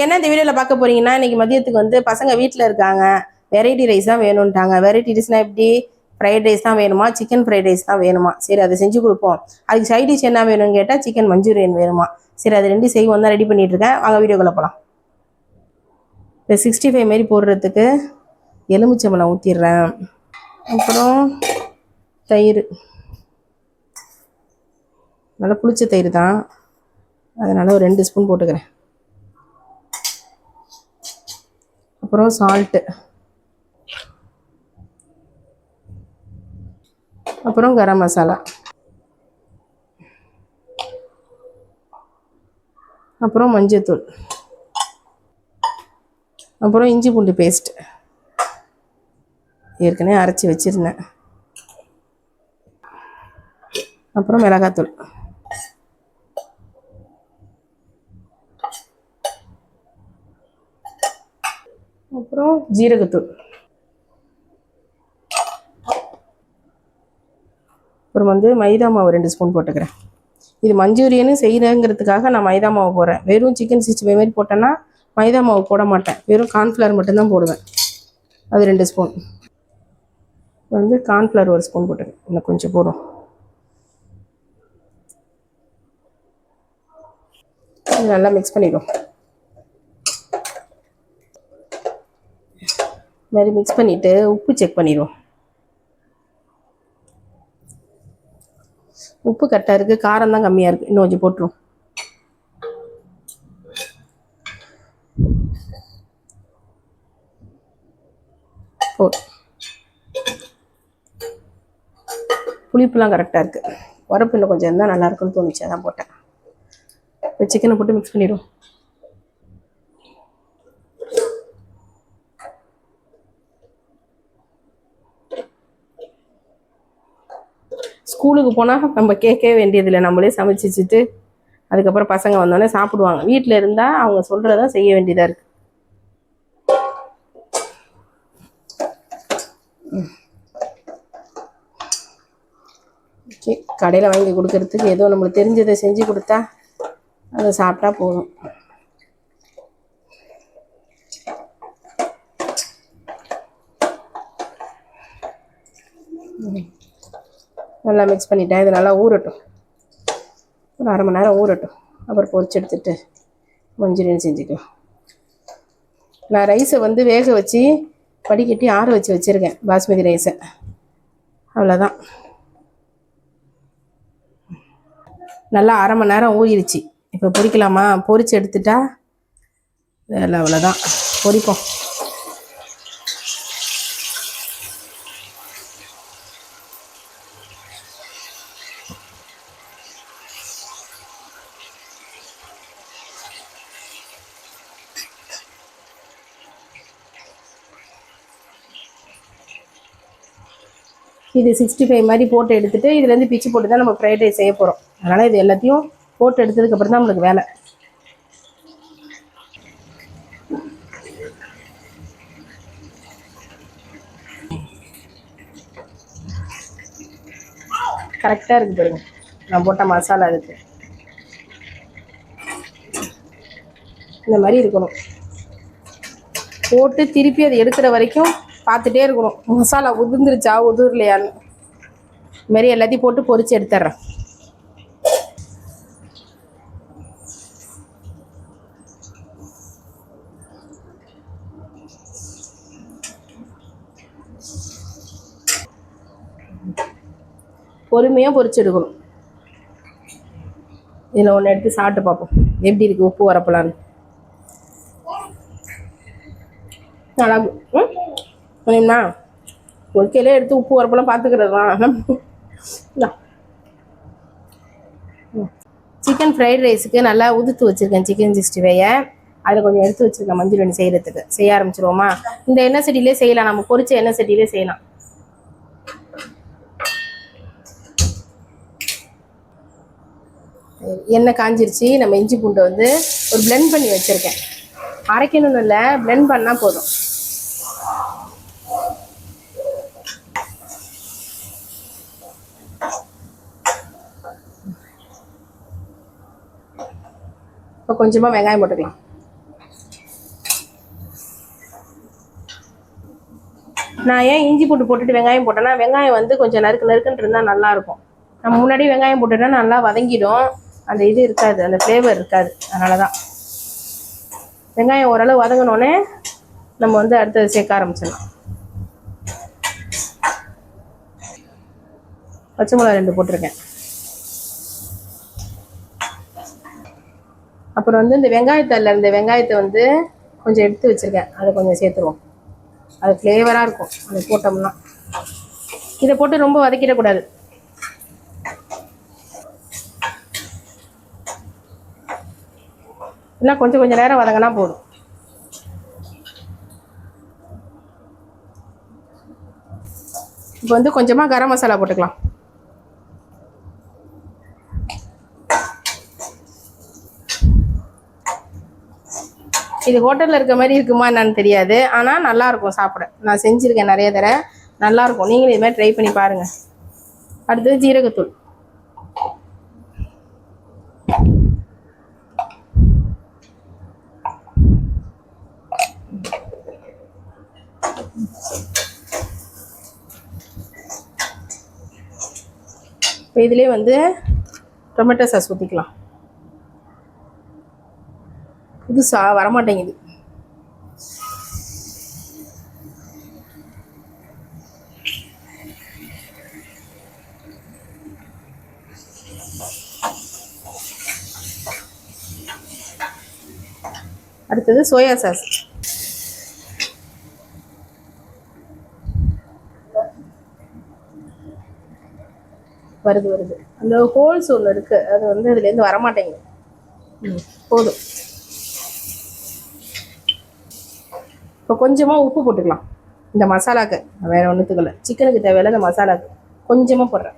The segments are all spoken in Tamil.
இன்னைக்கு என்ன இந்த வீடியோவில் பார்க்க போறீங்கன்னா இன்னைக்கு மதியத்துக்கு வந்து பசங்க வீட்டில் இருக்காங்க. வெரைட்டி ரைஸ் தான் வேணும்ட்டாங்க வெரைட்டி ரைஸ்னால் எப்படி? ஃப்ரைட் ரைஸ் தான் வேணுமா? சிக்கன் ஃப்ரைட் ரைஸ் தான் வேணுமா? சரி அதை செஞ்சு கொடுப்போம். அதுக்கு சைட் டிஷ் என்ன வேணும்னு கேட்டால் சிக்கன் மஞ்சூரியன் வேணுமா? சரி அது ரெண்டு செய்வோம் தான் ரெடி பண்ணிட்டு இருக்கேன். வாங்க வீடியோக்குள்ள போகலாம் இப்போ சிக்ஸ்டி ஃபைவ் மாரி போடுறதுக்கு எலுமிச்சம்பழம் ஊற்றிடுறேன் அப்புறம் தயிர். நல்லா புளிச்ச தயிர் தான். அதனால் ஒரு ரெண்டு ஸ்பூன் போட்டுக்கிறேன். அப்புறம் சால்ட்டு அப்புறம் கரம் மசாலா. அப்புறம் மஞ்சத்தூள். அப்புறம் இஞ்சி பூண்டு பேஸ்ட் ஏற்கனவே அரைச்சி வச்சுருந்தேன். அப்புறம் மிளகாத்தூள். அப்புறம் ஜீரகத்தூள். அப்புறம் வந்து மைதா மாவு ரெண்டு ஸ்பூன் போட்டுக்கிறேன். இது மஞ்சூரியனு செய்கிறேங்கிறதுக்காக நான் மைதா மாவு போடுறேன். வெறும் சிக்கன் சிக்ஸ்டி ஃபைவ் மாதிரி போட்டேன்னா மைதா மாவு போட மாட்டேன். வெறும் கார்ன்ஃப்ளவர் மட்டும்தான் போடுவேன். அது ரெண்டு ஸ்பூன். வந்து கார்ன்ஃப்ளவர் ஒரு ஸ்பூன் போட்டுக்கிறேன் இன்னும் கொஞ்சம் போடும் இது நல்லா மிக்ஸ் பண்ணிடும் இது மாதிரி மிக்ஸ் பண்ணிவிட்டு உப்பு செக் பண்ணிடுவோம். உப்பு கரெக்டாக இருக்குது காரம் தான் கம்மியாக இருக்குது இன்னும் கொஞ்சம் போட்டுரும் போ புளிப்புலாம் கரெக்டாக இருக்குது உரப்பு இன்னும் கொஞ்சம் இருந்தால் நல்லா இருக்குன்னு தோணுச்சு. அதான் போட்டேன். இப்போ சிக்கனை போட்டு மிக்ஸ் பண்ணிடுவோம். ஸ்கூலுக்கு போனால் நம்ம கேட்கவே வேண்டியதில்லை. நம்மளே சமைச்சிச்சுட்டு அதுக்கப்புறம் பசங்க வந்தோடனே சாப்பிடுவாங்க. வீட்டில் இருந்தால் அவங்க சொல்கிறத செய்ய வேண்டியதாக இருக்குது ஓகே. கடையில் வாங்கி கொடுக்கறதுக்கு ஏதோ நம்மளுக்கு தெரிஞ்சதை செஞ்சு கொடுத்தா அதை சாப்பிட்டா போதும். நல்லா மிக்ஸ் பண்ணிட்டேன். இது நல்லா ஊறட்டும். ஒரு அரை மணி நேரம் ஊறட்டும். அப்புறம் பொறிச்சு எடுத்துட்டு மஞ்சூரியன் செஞ்சுக்கலாம். நான் ரைஸை வந்து வேக வச்சு வடிகட்டி ஆற வச்சு வச்சுருக்கேன். பாஸ்மதி ரைஸை அவ்வளோதான் நல்லா அரை மணி நேரம் ஊறிடுச்சு. இப்போ பொரிக்கலாமா? பொரிச்சு எடுத்துட்டா? வேலை அவ்வளோதான் பொரிப்போம். இது சிக்ஸ்டி ஃபைவ் மாதிரி போட்டு எடுத்துட்டு இதுலேருந்து பிச்சு போட்டு தான் நம்ம ஃப்ரைட் ரைஸ் செய்ய போகிறோம் அதனால் இது எல்லாத்தையும் போட்டு எடுத்ததுக்கப்புறம் தான் நம்மளுக்கு வேலை. கரெக்டாக இருக்குது பாருங்க. நான் போட்ட மசாலா அதுக்கு. இந்த மாதிரி இருக்கணும். போட்டு திருப்பி அதை எடுக்கிற வரைக்கும் பார்த்துட்டே இருக்கணும். மசாலா உதிர்ந்துருச்சா உதிரலையான்னு. இது மாதிரி எல்லாத்தையும் போட்டு பொறிச்சு எடுத்துட்றேன் பொறுமையாக பொறிச்சு எடுக்கணும். இதில் ஒன்று எடுத்து சாப்பிட்டு பார்ப்போம். எப்படி இருக்குது உப்பு வரப்பலான்னு. நல்லா இருக்கு. ஒரு சரிங்களா ஒருக்கையிலே எடுத்து உப்பு வரப்பெல்லாம் பார்த்துக்கிறது தான் சிக்கன் ஃப்ரைட் ரைஸுக்கு நல்லா உதுத்து வச்சுருக்கேன் சிக்கன் சிக்ஸ்டி ஃபைவை அதில் கொஞ்சம் எடுத்து வச்சுருக்கேன் மஞ்சள் வண்டி செய்கிறதுக்கு செய்ய ஆரம்பிச்சிருவோமா? இந்த எண்ணெய் செடியிலே செய்யலாம். நம்ம பொரிச்ச எண்ணெய் செடியிலே செய்யலாம். எண்ணெய் காஞ்சிருச்சு. நம்ம இஞ்சி பூண்டை வந்து ஒரு பிளெண்ட் பண்ணி வச்சுருக்கேன். அரைக்கணும்னு இல்லை பிளெண்ட் பண்ணால் போதும். இப்போ கொஞ்சமாக வெங்காயம் போட்டுக்கலாம். நான் ஏன் இஞ்சி பூட்டு போட்டுட்டு வெங்காயம் போட்டேன்னா வெங்காயம் வந்து கொஞ்சம் நறுக்கு நறுக்குன்னு இருந்தால் நல்லாயிருக்கும். நம்ம முன்னாடி வெங்காயம் போட்டுட்டா நல்லா வதங்கிடும். அந்த இது இருக்காது அந்த ஃப்ளேவர் இருக்காது. அதனால தான் வெங்காயம் ஓரளவு வதங்கினோடனே நம்ம வந்து அடுத்தது சேர்க்க ஆரம்பிச்சிடலாம். பச்சை மிளகா ரெண்டு போட்டிருக்கேன். அப்புறம் வந்து இந்த வெங்காயத்தில் இந்த வெங்காயத்தை வந்து கொஞ்சம் எடுத்து வச்சிருக்கேன். அதை கொஞ்சம் சேர்த்துருவோம். அது ஃப்ளேவராக இருக்கும். அதை போட்டோம்னா. இதை போட்டு ரொம்ப வதக்கிடக்கூடாது. இல்லை கொஞ்சம் கொஞ்சம் நேரம் வதங்கினா போதும். இப்போ வந்து கொஞ்சமாக கரம் மசாலா போட்டுக்கலாம். இது ஹோட்டலில் இருக்க மாதிரி இருக்குமா என்னன்னு தெரியாது. ஆனால் நல்லா இருக்கும் சாப்பிட. நான் செஞ்சுருக்கேன் நிறைய தடவை. நல்லாயிருக்கும் நீங்களும் இது மாதிரி ட்ரை பண்ணி பாருங்கள் அடுத்தது ஜீரகத்தூள். இப்போ இதுலேயே வந்து டொமேட்டோ சாஸ் ஊற்றிக்கலாம் புதுசா வரமாட்டேங்குது. அடுத்தது சோயா சாஸ். வருது வருது. அந்த ஹோல்ஸ் ஒன்று இருக்கு. அது வந்து இதுலேருந்து வரமாட்டேங்குது. ம் போதும். கொஞ்சமாக உப்பு போட்டுக்கலாம். இந்த மசாலாக்கு. வேற ஒன்றுத்துக்கல சிக்கனுக்கு தேவையில்ல இந்த மசாலாக்கு. கொஞ்சமாக போடுறேன்.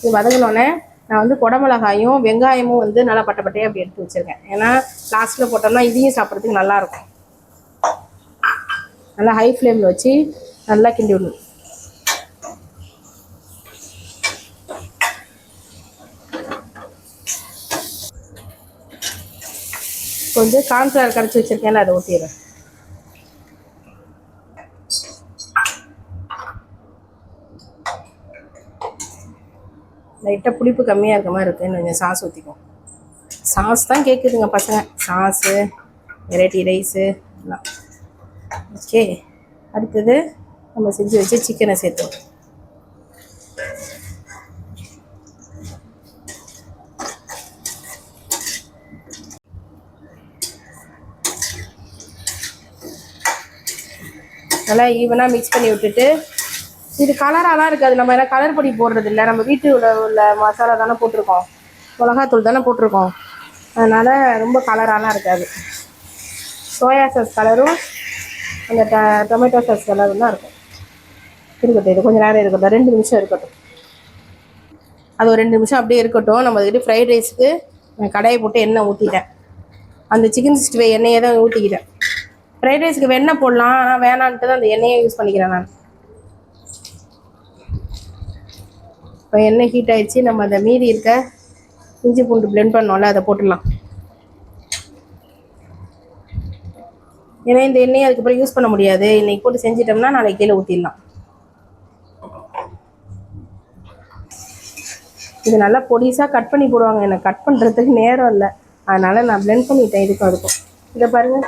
இது வதங்கினோடனே நான் வந்து குடமிளகாயும் வெங்காயமும் வந்து நல்லா பட்டை பட்டையாக அப்படி எடுத்து வச்சிருக்கேன். ஏன்னா லாஸ்ட்டில் போட்டோம்னா இதையும் சாப்பிட்றதுக்கு நல்லாயிருக்கும் நல்லா ஹை ஃப்ளேமில் வச்சு நல்லா கிண்டி விடணும். இப்போ வந்து கார்ன்ஃப்ளவர் கரைச்சி வச்சிருக்கேன்ல அதை ஊற்றிடுறேன் லைட்டாக புளிப்பு கம்மியாக இருக்க மாதிரி இருக்குது கொஞ்சம் சாஸ் ஊற்றிக்கும் சாஸ் தான் கேட்குதுங்க பசங்க. சாஸு வெரைட்டி ரைஸு எல்லாம். ஓகே. அடுத்தது நம்ம செஞ்சு வச்சு சிக்கனை சேர்த்துவோம். நல்லா ஈவனாக மிக்ஸ் பண்ணி விட்டுட்டு இது கலராலாம் இருக்காது. நம்ம ஏன்னா கலர் பொடி போடுறது இல்லை நம்ம வீட்டு உள்ள உள்ள மசாலா தானே போட்டிருக்கோம். மிளகாத்தூள் தானே போட்டிருக்கோம். அதனால் ரொம்ப கலராலாம் இருக்காது. சோயா சாஸ் கலரும் அந்த ட டொமேட்டோ சாஸ் கலரும் தான் இருக்கும். இருக்கட்டும் இது கொஞ்சம் நேரம் இருக்கட்டும். ரெண்டு நிமிஷம் இருக்கட்டும். அது ஒரு ரெண்டு நிமிஷம் அப்படியே இருக்கட்டும். நம்ம அதுக்கிட்ட ஃப்ரைட் ரைஸ்க்கு கடையை போட்டு எண்ணெய் ஊற்றிட்டேன் அந்த சிக்கன் சிக்ஸ்டி ஃபைவ் எண்ணெயை தான் ஊற்றிக்கிட்டேன் ஃப்ரைட் ரைஸ்க்கு வெண்ணெய் போடலாம். ஆனால் வேணான்ட்டு தான் அந்த எண்ணெயை யூஸ் பண்ணிக்கிறேன் நான். இப்போ எண்ணெய் ஹீட் ஆயிடுச்சு. நம்ம அதை மீதி இருக்க இஞ்சி பூண்டு பிளெண்ட் பண்ணோம்ல அதை போட்டுடலாம். ஏன்னா இந்த எண்ணெயை அதுக்கப்புறம் யூஸ் பண்ண முடியாது. இன்னைக்கு போட்டு செஞ்சிட்டோம்னா நாளைக்கு கீழே ஊற்றிடலாம் இது நல்லா பொடிசாக கட் பண்ணி போடுவாங்க. எனக்கு கட் பண்ணுறதுக்கு நேரம் இல்லை. அதனால நான் பிளெண்ட் பண்ணிட்டேன். இதுக்கும் அதுக்கும். இதை பாருங்க.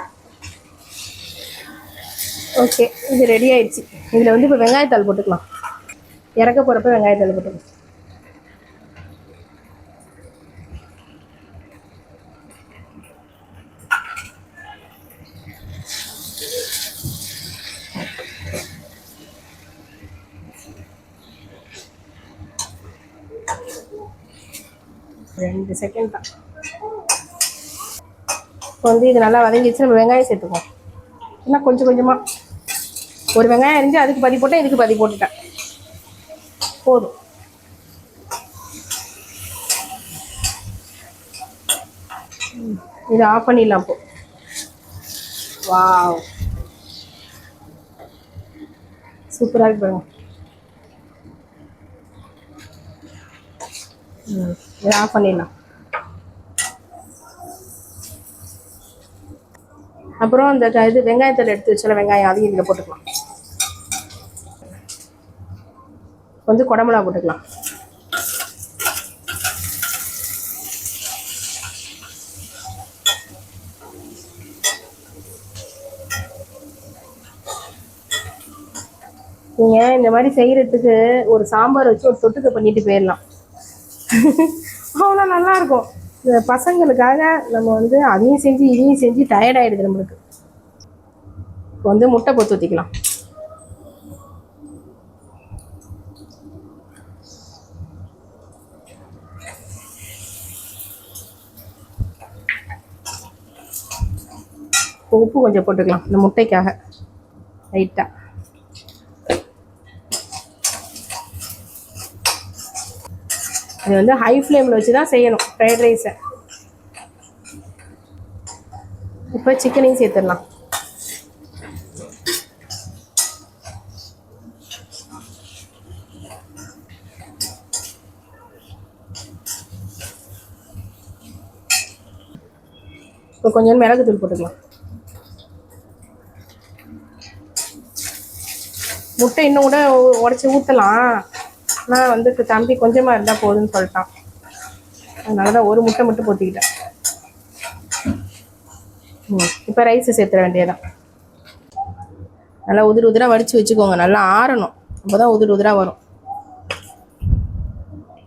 ஓகே இது ரெடி ஆயிடுச்சு. இதில் வந்து இப்போ வெங்காயத்தாள் போட்டுக்கலாம். இறக்க போகிறப்ப வெங்காயத்தாள் போட்டுக்கலாம். ரெண்டு செகண்ட் தான். இப்போ வந்து இது நல்லா வதங்கிடுச்சு நம்ம வெங்காயம் சேர்த்துக்குவோம். இன்னும் கொஞ்சம் கொஞ்சமாக ஒரு வெங்காயம் அரிஞ்சு அதுக்கு பதி போட்டேன் இதுக்கு பதி போட்டுட்டேன். போதும். இதை ஆஃப் பண்ணிடலாம் இப்போ. வாவ் சூப்பராக இருக்கு பாருங்க. ம், இதை ஆஃப் பண்ணிடலாம். அப்புறம் அந்த இது வெங்காயத்தில் எடுத்து வச்சால வெங்காயம் அதையும் இதில் போட்டுக்கலாம். வந்து குடமிளகா போட்டுக்கலாம். நீங்கள் இந்த மாதிரி செய்கிறதுக்கு ஒரு சாம்பார் வச்சு ஒரு தொட்டுக்க பண்ணிட்டு போயிடலாம். அவ்வளோ நல்லாயிருக்கும் இந்த பசங்களுக்காக நம்ம வந்து அதையும் செஞ்சு இதையும் செஞ்சு டயர்ட் நம்மளுக்கு. இப்போ வந்து முட்டை பொத்து ஊற்றிக்கலாம் உப்பு கொஞ்சம் போட்டுக்கலாம் இந்த முட்டைக்காக. லைட்டாக இது வந்து ஹை ஃப்ளேமில் வச்சு தான் செய்யணும் ஃப்ரைட் ரைஸை இப்போ சிக்கனையும் சேர்த்துடலாம். இப்போ கொஞ்சம் மிளகு தூள் போட்டுக்கலாம். முட்டை இன்னும் கூட உடச்சி ஊற்றலாம் ஆனால் வந்து தம்பி கொஞ்சமாக இருந்தால் போதும்னு சொல்லிட்டான். அதனால தான் ஒரு முட்டை மட்டும் பொத்திக்கிட்டேன் ம் இப்போ ரைஸை சேர்த்துற வேண்டியதான் நல்லா உதிர் உதிராக வடித்து வச்சுக்கோங்க. நல்லா ஆறணும். அப்போ தான் உதிர் உதிராக வரும்.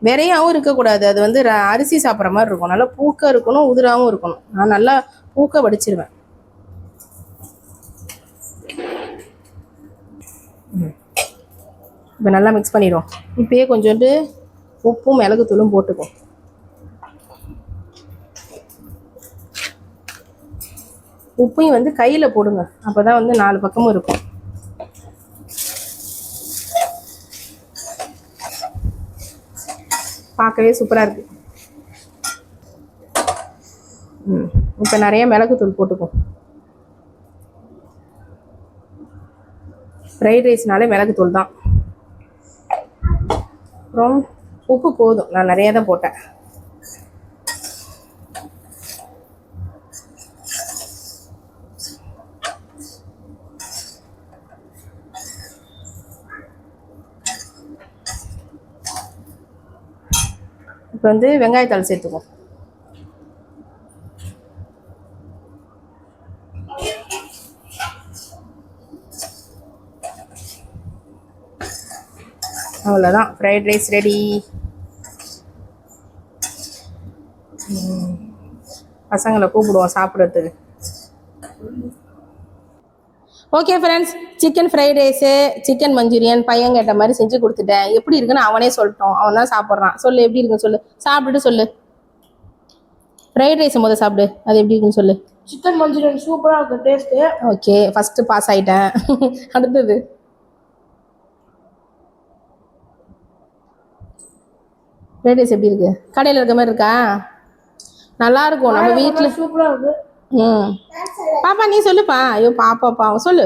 விரையாகவும் இருக்கக்கூடாது. அது வந்து ர- அரிசி சாப்பிட்ற மாதிரி இருக்கும். நல்லா பூக்க இருக்கணும் உதிராகவும் இருக்கணும். நான் நல்லா பூக்க வடிச்சிருவேன். இப்போ நல்லா மிக்ஸ் பண்ணிடுவோம். இப்போயே கொஞ்சோண்டு உப்பும் மிளகுத்தூளும் போட்டுக்கும் உப்பையும் வந்து கையில் போடுங்க. அப்போ தான் வந்து நாலு பக்கமும் இருக்கும். பார்க்கவே சூப்பராக இருக்கு. ம் இப்போ நிறைய மிளகுத்தூள் போட்டுக்கும் ஃப்ரைட் ரைஸ்னாலே மிளகுத்தூள் தான். அப்புறம் உப்பு போதும். நான் நிறைய தான் போட்டேன். இப்போ வந்து வெங்காயத்தாள் சேர்த்துக்குவோம். அவ்வளோதான் ஃப்ரைட் ரைஸ் ரெடி பசங்களை கூப்பிடுவோம் சாப்பிட்றதுக்கு. Okay friends chicken fried rice chicken manchurian பையன் கேட்ட மாதிரி செஞ்சு கொடுத்துட்டேன். எப்படி இருக்குன்னு அவனே சொல்லட்டும். அவன் தான் சாப்பிட்றான். சொல்லு எப்படி இருக்குன்னு சொல்லு. சாப்பிட்டுட்டு சொல்லு. ஃப்ரைட் ரைஸ் முதல் சாப்பிடு. அது எப்படி இருக்குன்னு சொல்லு. சிக்கன் மஞ்சூரியன் சூப்பராக இருக்கும் டேஸ்ட்டு ஓகே ஃபஸ்ட்டு பாஸ் ஆயிட்டேன். அடுத்தது. ஃப்ரைட் ரைஸ் எப்படி இருக்கு? கடையில் இருக்க மாதிரி இருக்கா? நல்லா இருக்கும். நம்ம வீட்டில் சூப்பராக இருக்கு. ம். பாப்பா நீ சொல்லுப்பா. ஐயோ பாப்பா பாவம். சொல்லு.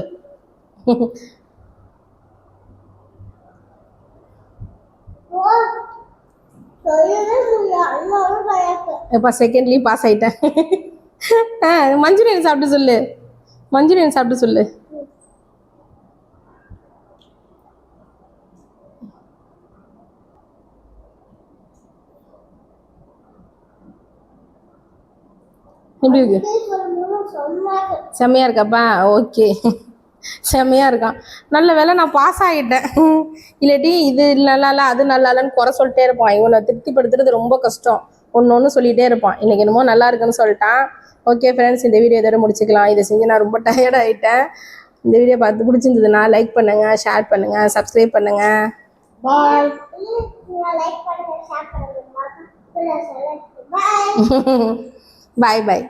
இப்போ செகண்ட்லேயும் பாஸ் ஆயிட்டேன். ஆ மஞ்சூரியன் சாப்பிட்டு சொல்லு. மஞ்சூரியன் சாப்பிட்டு சொல்லு. எப்படி இருக்கு? செம்மையா இருக்காப்பா? ஓகே. செம்மையா இருக்கான். நல்ல வேளை நான் பாஸ் ஆகிட்டேன். இல்லாட்டி இது நல்லா இல்லை அது நல்லா இல்லைன்னு குறை சொல்லிட்டே இருப்பான். இவனை திருப்திப்படுத்துறது ரொம்ப கஷ்டம். ஒன்று ஒன்று சொல்லிகிட்டே இருப்பான். இன்னைக்கு என்னமோ நல்லா இருக்குன்னு சொல்லிட்டான். ஓகே ஃப்ரெண்ட்ஸ் இந்த வீடியோ இதோட முடிச்சுக்கலாம். இதை செஞ்சு நான் ரொம்ப டயர்ட் ஆகிட்டேன் இந்த வீடியோ பார்த்து பிடிச்சிருந்ததுன்னா லைக் பண்ணுங்கள் ஷேர் பண்ணுங்கள் சப்ஸ்கிரைப் பண்ணுங்கள் பாய் பாய்